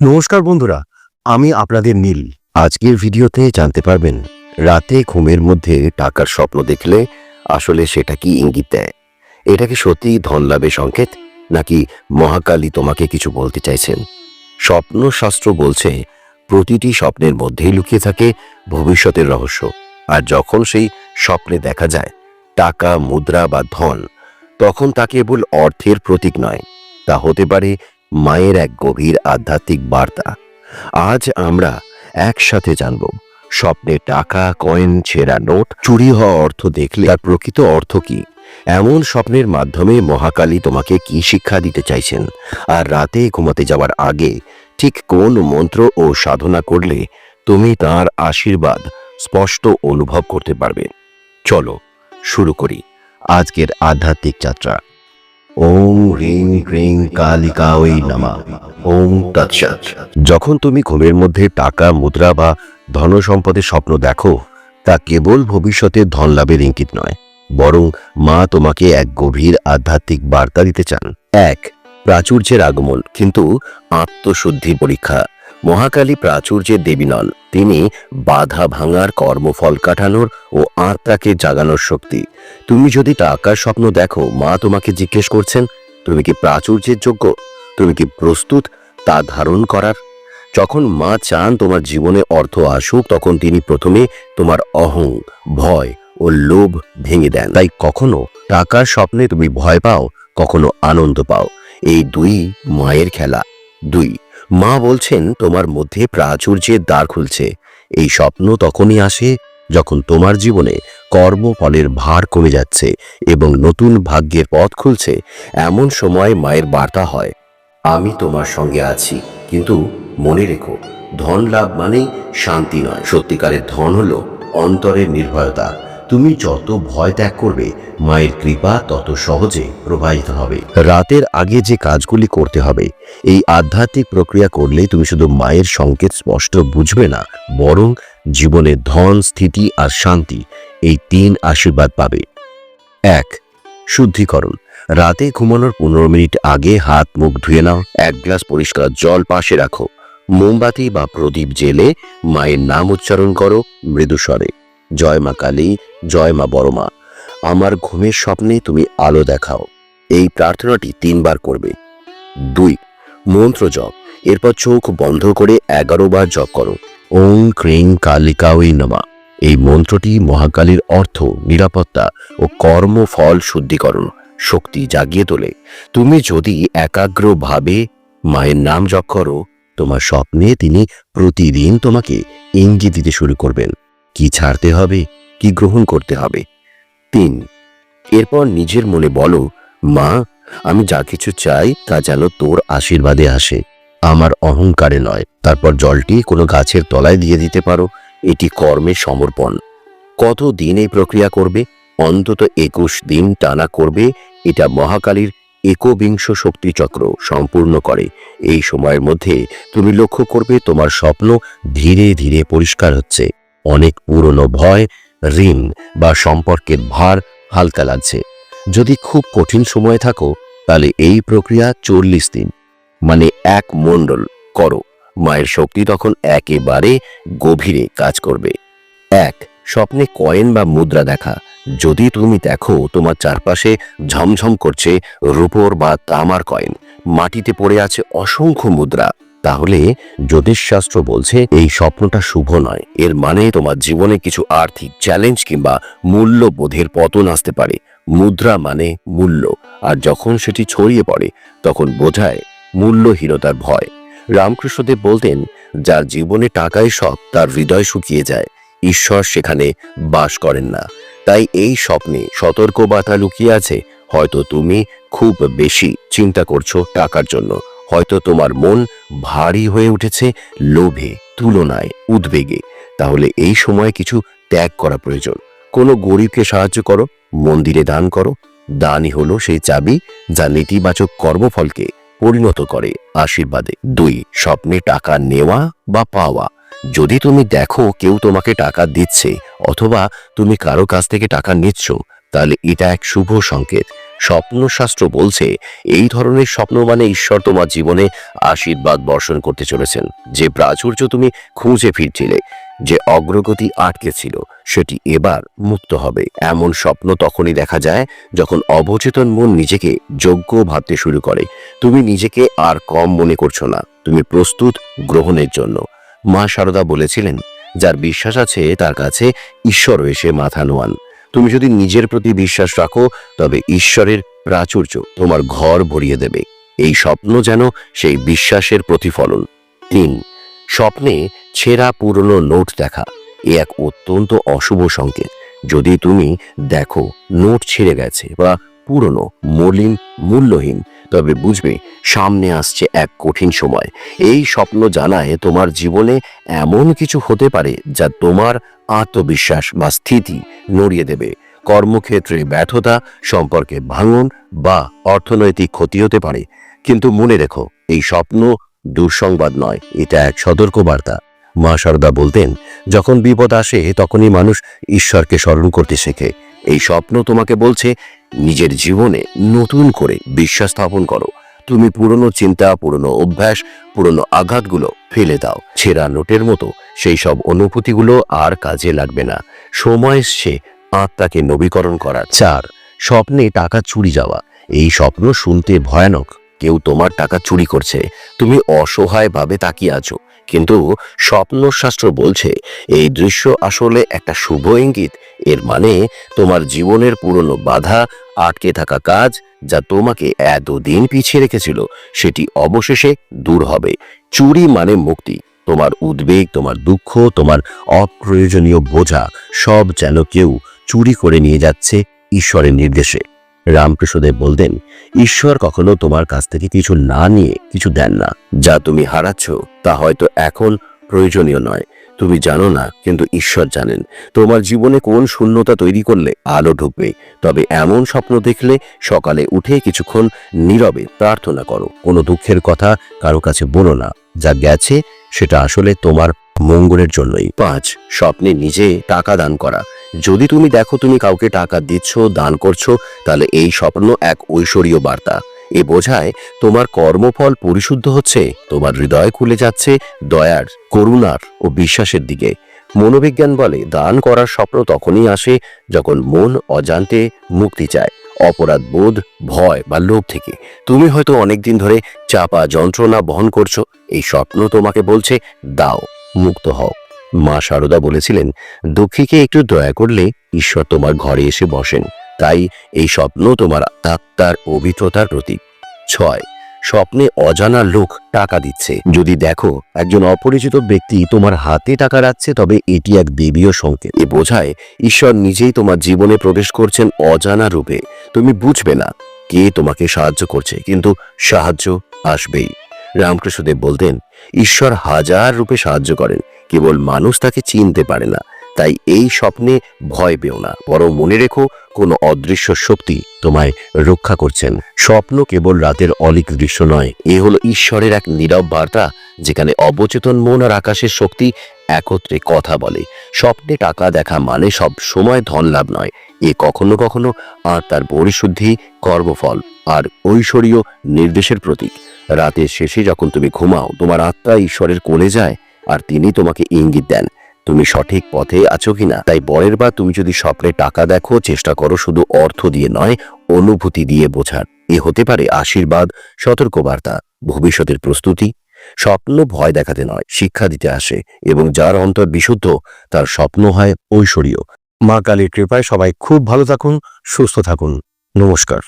নমস্কার বন্ধুরা, আমি আপনাদের নীল। আজকের ভিডিওতে জানতে পারবেন, রাতে ঘুমের মধ্যে টাকার স্বপ্ন দেখলে আসলে সেটা কি ইঙ্গিত দেয়? এটা কি সত্যি ধন লাভের সংকেত, নাকি মহাকালী তোমাকে কিছু বলতে চাইছেন? স্বপ্নশাস্ত্র বলছে, প্রতিটি স্বপ্নের মধ্যেই লুকিয়ে থাকে ভবিষ্যতের রহস্য। আর যখন সেই স্বপ্নে দেখা যায়, টাকা, মুদ্রা বা ধন, তখন তা কেবল অর্থের প্রতীক নয়, তা হতে পারে মায়ের এক গভীর আধ্যাত্মিক বার্তা। আজ আমরা একসাথে জানব, স্বপ্নে টাকা, কয়েন, ছেঁড়া নোট, চুরি হওয়া অর্থ দেখলে তার প্রকৃত অর্থ কি? এমন স্বপ্নের মাধ্যমে মহাকালী তোমাকে কি শিক্ষা দিতে চাইছেন? আর রাতে ঘুমাতে যাওয়ার আগে ঠিক কোন মন্ত্র ও সাধনা করলে তুমি তার আশীর্বাদ স্পষ্ট অনুভব করতে পারবে? চলো শুরু করি আজকের আধ্যাত্মিক যাত্রা। ওম নামা। ওম যখন তুমি ঘুমের মধ্যে টাকা, মুদ্রা বা ধন সম্পদের স্বপ্ন দেখো, তা কেবল ভবিষ্যতে ধন লাভের ইঙ্গিত নয়, বরং মা তোমাকে এক গভীর আধ্যাত্মিক বার্তা দিতে চান। এক, প্রাচুর্যের আগমন, কিন্তু আত্মশুদ্ধি পরীক্ষা। মহাকালী প্রাচুর্যের দেবী নন তিনি বাধা ভাঙার কর্মফল কাটানোর ও আত্মাকে জাগানোর শক্তি। তুমি যদি টাকার স্বপ্ন দেখো, মা তোমাকে জিজ্ঞেস করছেন, তুমি কি প্রাচুর্যের যোগ্য? তুমি কি প্রস্তুত তা ধারণ করার? যখন মা চান তোমার জীবনে অর্থ আসুক, তখন তিনি প্রথমে তোমার অহং, ভয় ও লোভ ভেঙে দেন। তাই কখনো টাকার স্বপ্নে তুমি ভয় পাও, কখনো আনন্দ পাও। এই দুই মায়ের খেলা। দুই মা বলছেন, তোমার মধ্যে প্রাচুর্যের দ্বার খুলছে। এই স্বপ্ন তখনই আসে যখন তোমার জীবনে কর্মফলের ভার কমে যাচ্ছে এবং নতুন ভাগ্যের পথ খুলছে। এমন সময় মায়ের বার্তা হয়, আমি তোমার সঙ্গে আছি, কিন্তু মনে রেখো, ধন লাভ মানেই শান্তি নয়। সত্যিকারের ধন হলো অন্তরের নির্ভরতা তুমি যত ভয় ত্যাগ করবে, মায়ের কৃপা তত সহজে প্রবাহিত হবে। রাতের আগে যে কাজগুলি করতে হবে, এই আধ্যাত্মিক প্রক্রিয়া করলে তুমি শুধু মায়ের সংকেত স্পষ্ট বুঝবে না, বরং জীবনে ধন, স্থিতি আর শান্তি এই তিন আশীর্বাদ পাবে। এক, শুদ্ধিকরণ। রাতে ঘুমানোর পনেরো মিনিট আগে হাত, মুখ ধুয়ে নাও, এক গ্লাস পরিষ্কার জল পাশে রাখো। মোমবাতি বা প্রদীপ জেলে মায়ের নাম উচ্চারণ করো, মৃদুস্বরে। জয় মা কালী জয় মা বড়মা আমার ঘুমের স্বপ্নে তুমি আলো দেখাও। এই প্রার্থনাটি তিনবার করবে। দুই, মন্ত্র জপ। এরপর চোখ বন্ধ করে এগারো জপ করো। ওং ক্রিং কালিকা ওই নমা। এই মন্ত্রটি মহাকালীর অর্থ, নিরাপত্তা ও কর্মফল শুদ্ধিকরণ, শক্তি জাগিয়ে তোলে। তুমি যদি একাগ্রভাবে মায়ের নাম জপ করো, তোমার স্বপ্নে তিনি প্রতিদিন তোমাকে ইঙ্গিত দিতে শুরু করবেন। কি ছাড়তে হবে? কি গ্রহণ করতে হবে? তিন, এরপর নিজের মনে বলো, মা, আমি যা কিছু চাই তা যেন তোর আশীর্বাদে আসে। আমার অহংকারে নয়। তারপর জলটি কোনো গাছের তলায় দিয়ে দিতে পারো। এটি কর্মের সমর্পণ। কত দিন এই প্রক্রিয়া করবে? অন্তত একুশ দিন টানা করবে। এটা মহাকালীর একবিংশ শক্তি চক্র সম্পূর্ণ করে। এই সময়ের মধ্যে তুমি লক্ষ্য করবে তোমার স্বপ্ন ধীরে ধীরে পরিষ্কার হচ্ছে। অনেক পুরনো ভয় ঋণ বা সম্পর্কের ভার হালকা লাগছে। যদি খুব কঠিন সময়ে থাকো, তাহলে এই প্রক্রিয়া চল্লিশ দিন। মানে এক মণ্ডল করো। মায়ের শক্তি তখন একেবারে গভীরে কাজ করবে। এক, স্বপ্নে কয়েন বা মুদ্রা দেখা। যদি তুমি দেখো তোমার চারপাশে ঝমঝম করছে রূপোর বা তামার কয়েন, মাটিতে পড়ে আছে অসংখ্য মুদ্রা। তাহলে জ্যোতিষশাস্ত্র বলছে এই স্বপ্নটা শুভ নয়। এর মানে তোমার জীবনে কিছু আর্থিক চ্যালেঞ্জ কিংবা মূল্যবোধের পতন আসতে পারে। মুদ্রা মানে মূল্য। আর যখন সেটি ছড়িয়ে পড়ে, তখন বোঝায় মূল্যহীনতার ভয়। রামকৃষ্ণদেব বলতেন, যার জীবনে টাকাই সব, তার হৃদয় শুকিয়ে যায়। ঈশ্বর সেখানে বাস করেন না। তাই এই স্বপ্নে সতর্কবার্তা লুকিয়ে আছে, হয়তো তুমি খুব বেশি চিন্তা করছ টাকার জন্য। হয়তো তোমার মন ভারী হয়ে উঠেছে লোভে, তুলনায়, উদ্বেগে। তাহলে এই সময় কিছু ত্যাগ করা প্রয়োজন। কোনো গরিবকে সাহায্য করো, মন্দিরে দান করো। দানই হলো সেই চাবি যা নেতিবাচক কর্মফলকে পরিণত করে। আশীর্বাদে। দুই, স্বপ্নে টাকা নেওয়া বা পাওয়া। যদি তুমি দেখো কেউ তোমাকে টাকা দিচ্ছে অথবা তুমি কারও কাছ থেকে টাকা নিচ্ছ, তাহলে এটা এক শুভ সংকেত। স্বপ্নশাস্ত্র বলছে, এই ধরনের স্বপ্ন মানে ঈশ্বর তোমার জীবনে আশীর্বাদ বর্ষণ করতে চলেছেন। যে প্রাচুর্য তুমি খুঁজে ফিরছিলে, যে অগ্রগতি আটকে ছিল সেটি এবার মুক্ত হবে। এমন স্বপ্ন তখনই দেখা যায় যখন অবচেতন মন নিজেকে যোগ্য ভাবতে শুরু করে। তুমি নিজেকে আর কম মনে করছ না, তুমি প্রস্তুত গ্রহণের জন্য। মা সারদা বলেছিলেন, যার বিশ্বাস আছে, তার কাছে ঈশ্বর এসে মাথা নোয়ান। তুমি যদি নিজের প্রতি বিশ্বাস রাখো, তবে ঈশ্বরের প্রাচুর্য তোমার ঘর ভরিয়ে দেবে। এই স্বপ্ন যেন সেই বিশ্বাসের প্রতিফলন। তিন, স্বপ্নে ছেঁড়া পুরনো নোট দেখা। এ এক অত্যন্ত অশুভ সংকেত। যদি তুমি দেখো নোট ছিঁড়ে গেছে বা পুরনো, মলিন, মূল্যহীন তবে বুঝবে, সামনে আসছে এক কঠিন সময়। এই স্বপ্ন জানায় তোমার জীবনে এমন কিছু হতে পারে যা তোমার আত্মবিশ্বাস বা স্থিতি নড়িয়ে দেবে। কর্মক্ষেত্রে ব্যর্থতা সম্পর্কে ভাঙন বা অর্থনৈতিক ক্ষতি হতে পারে। কিন্তু মনে রেখো, এই স্বপ্ন দুঃসংবাদ নয়, এটা এক সতর্কবার্তা মা সারদা বলতেন, যখন বিপদ আসে তখনই মানুষ ঈশ্বরকে স্মরণ করতে শেখে। এই স্বপ্ন তোমাকে বলছে, নিজের জীবনে নতুন করে বিশ্বাস স্থাপন করো। তুমি পুরনো চিন্তা, পুরনো অভ্যাস, পুরনো আঘাতগুলো ফেলে দাও। ছেঁড়া নোটের মতো সেই সব অনুভূতিগুলো আর কাজে লাগবে না। সময় এসছে আত্মাকে নবীকরণ করার চার, স্বপ্নে টাকা চুরি যাওয়া। এই স্বপ্ন শুনতে ভয়ানক। কেউ তোমার টাকা চুরি করছে। তুমি অসহায়ভাবে তাকিয়ে আছো। কিন্তু স্বপ্নশাস্ত্র বলছে, এই দৃশ্য আসলে একটা শুভ ইঙ্গিত। এর মানে তোমার জীবনের পুরনো বাধা, আটকে থাকা কাজ যা তোমাকে এতদিন পিছিয়ে রেখেছিল, সেটি অবশেষে দূর হবে। চুরি মানে মুক্তি। তোমার উদ্বেগ, তোমার দুঃখ, তোমার অপ্রয়োজনীয় বোঝা সব যেন কেউ চুরি করে নিয়ে যাচ্ছে ঈশ্বরের নির্দেশে। রামকৃষ্ণদেব বলতেন, ঈশ্বর কখনো তোমার কাছ থেকে কিছু না নিয়ে কিছু দেন না। যা তুমি হারাচ্ছ, তা হয়তো এখন প্রয়োজনীয় নয়। তুমি জানো না, কিন্তু ঈশ্বর জানেন। তোমার জীবনে কোন শূন্যতা তৈরি করলে আলো ঢুকবে। তবে এমন স্বপ্ন দেখলে সকালে উঠে কিছুক্ষণ নীরবে প্রার্থনা করো। কোনো দুঃখের কথা কারও কাছে বলো না। যা গেছে, সেটা আসলে তোমার মঙ্গলের জন্যই। পাঁচ, স্বপ্নে নিজে টাকা দান করা। যদি তুমি দেখো তুমি কাউকে টাকা দিচ্ছ, দান করছ, তাহলে এই স্বপ্ন এক ঐশ্বরীয় বার্তা। এ বোঝায় তোমার কর্মফল পরিশুদ্ধ হচ্ছে, তোমার হৃদয় খুলে যাচ্ছে দয়ার, করুণার ও বিশ্বাসের দিকে। মনোবিজ্ঞান বলে, দান করার স্বপ্ন তখনই আসে যখন মন অজান্তে মুক্তি চায়, অপরাধ বোধ, ভয় বা লোভ থেকে। তুমি হয়তো অনেকদিন ধরে চাপা যন্ত্রণা বহন করছ, এই স্বপ্ন তোমাকে বলছে, দাও, মুক্ত হও। মা সারদা বলেছিলেন, দুঃখীকে একটু দয়া করলে ঈশ্বর তোমার ঘরে এসে বসেন। তাই এই স্বপ্ন তোমার আত্মার পবিত্রতার প্রতীক। ছয়, স্বপ্নে অজানা লোক টাকা দিচ্ছে। যদি দেখো একজন অপরিচিত ব্যক্তি তোমার হাতে টাকা রাখছে, তবে এটি এক দেবীয় সংকেত। এ বোঝায় ঈশ্বর নিজেই তোমার জীবনে প্রবেশ করছেন অজানা রূপে। তুমি বুঝবে না কে তোমাকে সাহায্য করছে, কিন্তু সাহায্য আসবেই। রামকৃষ্ণদেব বলতেন, ঈশ্বর হাজার রূপে সাহায্য করেন। কেবল মানুষ তাকে চিনতে পারে না, তাই এই স্বপ্নে ভয় পেও না। বরং মনে রেখো, কোনো অদৃশ্য শক্তি তোমায় রক্ষা করছেন। স্বপ্ন কেবল রাতের অলিক দৃশ্য নয়, এ হলো ঈশ্বরের এক নীরব বার্তা, যেখানে অবচেতন মন আর আকাশের শক্তি একত্রে কথা বলে। স্বপ্নে টাকা দেখা মানে সব সময় ধন লাভ নয়, এ কখনো কখনো আর তার পরিশুদ্ধি, কর্মফল আর ঐশ্বরীয় নির্দেশের প্রতীক। রাতের শেষে যখন তুমি ঘুমাও, তোমার আত্মা ঈশ্বরের কোলে যায় আর তিনি তোমাকে ইঙ্গিত দেন, তুমি সঠিক পথে আছো কিনা? তাই পরের বার তুমি যদি স্বপ্নে টাকা দেখো, চেষ্টা করো শুধু অর্থ দিয়ে নয়, অনুভূতি দিয়ে বোঝার। এ হতে পারে আশীর্বাদ, সতর্কবার্তা, ভবিষ্যতের প্রস্তুতি। স্বপ্ন ভয় দেখাতে নয়, শিক্ষা দিতে আসে এবং যার অন্তর বিশুদ্ধ, তার স্বপ্ন হয় ঐশ্বরীয়। মা কালীর কৃপায় সবাই খুব ভালো থাকুন, সুস্থ থাকুন। নমস্কার।